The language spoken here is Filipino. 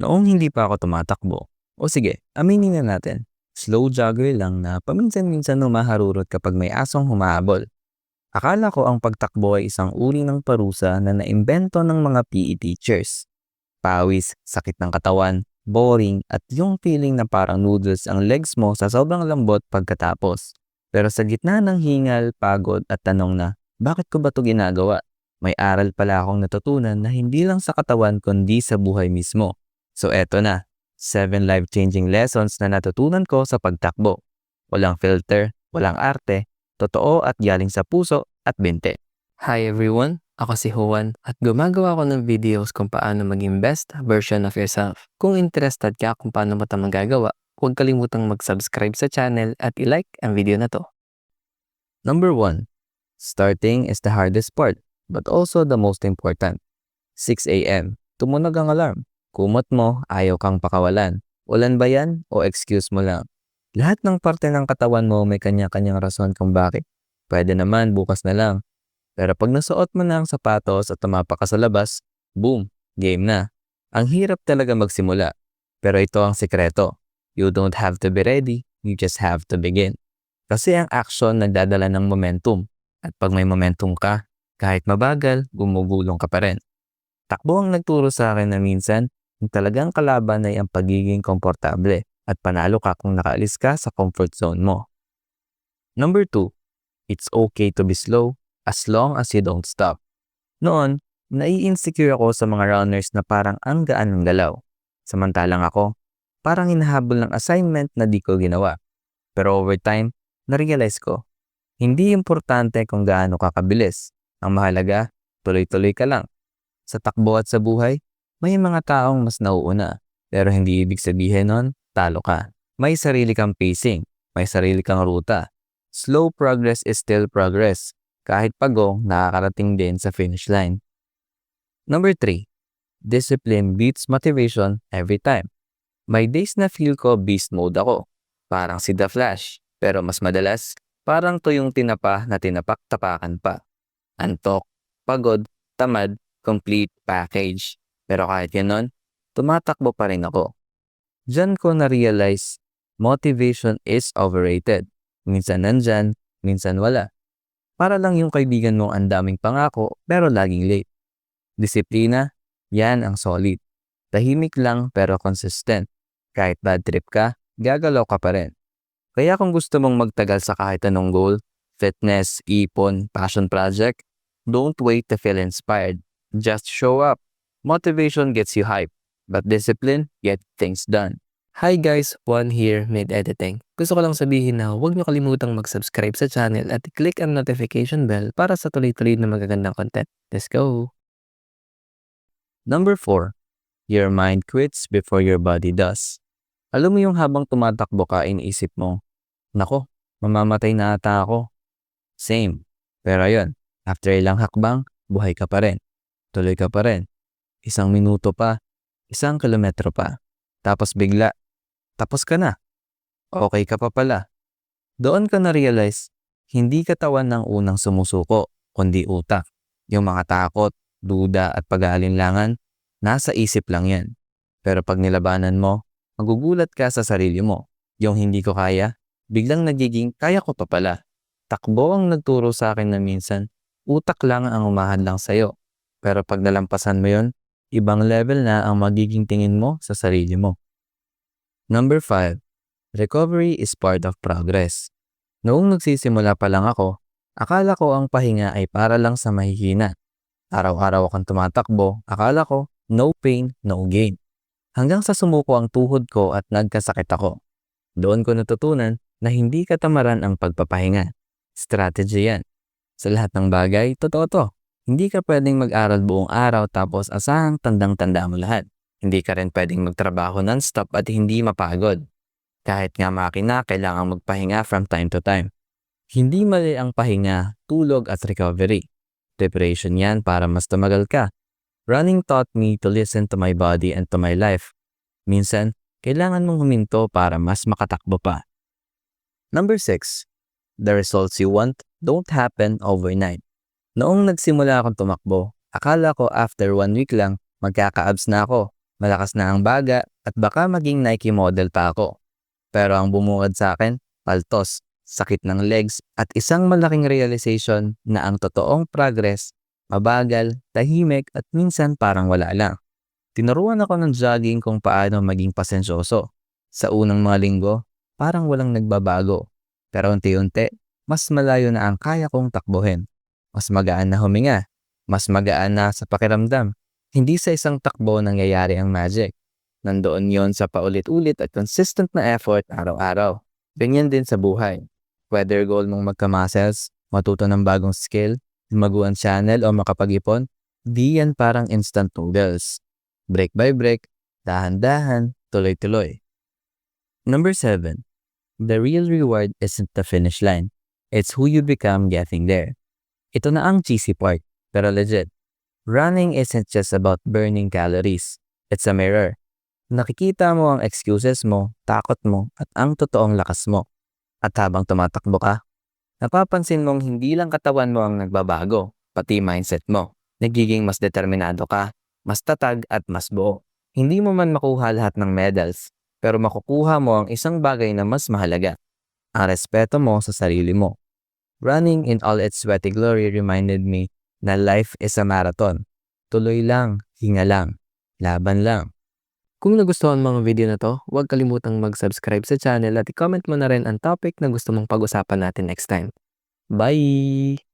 Noong hindi pa ako tumatakbo, o sige, aminin na natin, slow jogger lang na paminsan-minsan humaharurot kapag may asong humahabol. Akala ko ang pagtakbo ay isang uri ng parusa na naimbento ng mga PE teachers. Pawis, sakit ng katawan, boring, at yung feeling na parang noodles ang legs mo sa sobrang lambot pagkatapos. Pero sa gitna ng hingal, pagod at tanong na, bakit ko ba to ginagawa? May aral pala akong natutunan na hindi lang sa katawan kundi sa buhay mismo. So eto na, 7 life-changing lessons na natutunan ko sa pagtakbo. Walang filter, walang arte, totoo at galing sa puso at binte. Hi everyone, ako si Juan at gumagawa ako ng videos kung paano maging best version of yourself. Kung interested ka kung paano mo ito magagawa, huwag kalimutang mag-subscribe sa channel at i-like ang video na to. Number 1. Starting is the hardest part, but also the most important. 6 a.m. Tumunog ang alarm. Kumot mo, ayaw kang pakawalan. Ulan ba yan o excuse mo lang? Lahat ng parte ng katawan mo may kanya-kanyang rason kung bakit. Pwede naman bukas na lang. Pero pag nasuot mo na ang sapatos at tumapak ka sa labas, boom, game na. Ang hirap talaga magsimula. Pero ito ang sekreto. You don't have to be ready, you just have to begin. Kasi ang action nagdadala ng momentum. At pag may momentum ka, kahit mabagal, gumugulong ka pa rin. Takbo ang nagturo sa akin na minsan, yung talagang kalaban ay ang pagiging komportable at panalo ka kung nakaalis ka sa comfort zone mo. Number 2, it's okay to be slow as long as you don't stop. Noon, nai-insecure ako sa mga runners na parang ang gaan ng galaw. Samantalang ako, parang hinahabol ng assignment na di ko ginawa. Pero over time, na-realize ko, hindi importante kung gaano ka kabilis. Ang mahalaga, tuloy-tuloy ka lang. Sa takbo at sa buhay, may mga taong mas nauuna. Pero hindi ibig sabihin nun, talo ka. May sarili kang pacing, may sarili kang ruta. Slow progress is still progress. Kahit pagong, nakakarating din sa finish line. Number 3. Discipline beats motivation every time. May days na feel ko beast mode ako. Parang si The Flash. Pero mas madalas, parang to yung tinapa na tinapak-tapakan pa. Antok, pagod, tamad, complete package. Pero kahit ganon, tumatakbo pa rin ako. Diyan ko na-realize, motivation is overrated. Minsan nandyan, minsan wala. Para lang yung kaibigan mong ang daming pangako pero laging late. Disiplina, yan ang solid. Tahimik lang pero consistent. Kahit bad trip ka, gagalaw ka pa rin. Kaya kung gusto mong magtagal sa kahit anong goal, fitness, ipon, passion project, don't wait to feel inspired. Just show up. Motivation gets you hype, but discipline gets things done. Hi guys, Juan here, Mid Editing. Gusto ko lang sabihin na huwag niyo kalimutang mag-subscribe sa channel at click ang notification bell para sa tuloy-tuloy na magagandang content. Let's go! Number 4. Your mind quits before your body does. Alam mo yung habang tumatakbo ka, iniisip mo, Nako, mamamatay na ata ako. Same. Pero ayun, after ilang hakbang, buhay ka pa rin. Tuloy ka pa rin. Isang minuto pa, isang kilometro pa. Tapos bigla, tapos ka na. Okay ka pa pala. Doon ka na-realize, hindi katawan ng unang sumusuko, kundi utak. Yung mga takot, duda at pag-aalinlangan, nasa isip lang yan. Pero pag nilabanan mo, magugulat ka sa sarili mo. Yung hindi ko kaya, biglang nagiging kaya ko pa pala. Takbo ang nagturo sa akin na minsan, utak lang ang umahadlang sa'yo. Pero pag nalampasan mo yon, ibang level na ang magiging tingin mo sa sarili mo. Number 5. Recovery is part of progress. Noong nagsisimula pa lang ako, akala ko ang pahinga ay para lang sa mahihina. Araw-araw akong tumatakbo, akala ko no pain, no gain. Hanggang sa sumuko ang tuhod ko at nagkasakit ako. Doon ko natutunan na hindi katamaran ang pagpapahinga. Strategy yan. Sa lahat ng bagay, totoo to. Hindi ka pwedeng mag-aral buong araw tapos asahang tandang-tanda mo lahat. Hindi ka rin pwedeng magtrabaho non-stop at hindi mapagod. Kahit nga makina, kailangan magpahinga from time to time. Hindi mali ang pahinga, tulog at recovery. Preparation yan para mas tumagal ka. Running taught me to listen to my body and to my life. Minsan, kailangan mong huminto para mas makatakbo pa. Number 6. The results you want don't happen overnight. Noong nagsimula akong tumakbo, akala ko after one week lang, magkaka-abs na ako. malakas na ang baga at baka maging Nike model pa ako. Pero ang bumungad sa akin, paltos, sakit ng legs at isang malaking realization na ang totoong progress, mabagal, tahimik at minsan parang wala lang. Tinuruan ako ng jogging kung paano maging pasensyoso. Sa unang mga linggo, parang walang nagbabago. Pero unti-unti, mas malayo na ang kaya kong takbuhin. Mas magaan na huminga. Mas magaan na sa pakiramdam. Hindi sa isang takbo nangyayari ang magic. Nandoon yon sa paulit-ulit at consistent na effort araw-araw. Ganyan din sa buhay. Whether goal mong magka-muscles, matuto ng bagong skill, lumaguan channel o makapag-ipon, di yan parang instant noodles. Break by break, dahan-dahan, tuloy-tuloy. Number 7. The real reward isn't the finish line. It's who you become getting there. Ito na ang cheesy part, pero legit. Running isn't just about burning calories. It's a mirror. Nakikita mo ang excuses mo, takot mo, at ang totoong lakas mo. At habang tumatakbo ka, napapansin mong hindi lang katawan mo ang nagbabago, pati mindset mo. Nagiging mas determinado ka, mas tatag at mas buo. Hindi mo man makuha lahat ng medals, pero makukuha mo ang isang bagay na mas mahalaga. Ang respeto mo sa sarili mo. Running in all its sweaty glory reminded me na life is a marathon. Tuloy lang, hinga lang, laban lang. Kung nagustuhan mo ang video na to, huwag kalimutang mag-subscribe sa channel at i-comment mo na rin ang topic na gusto mong pag-usapan natin next time. Bye!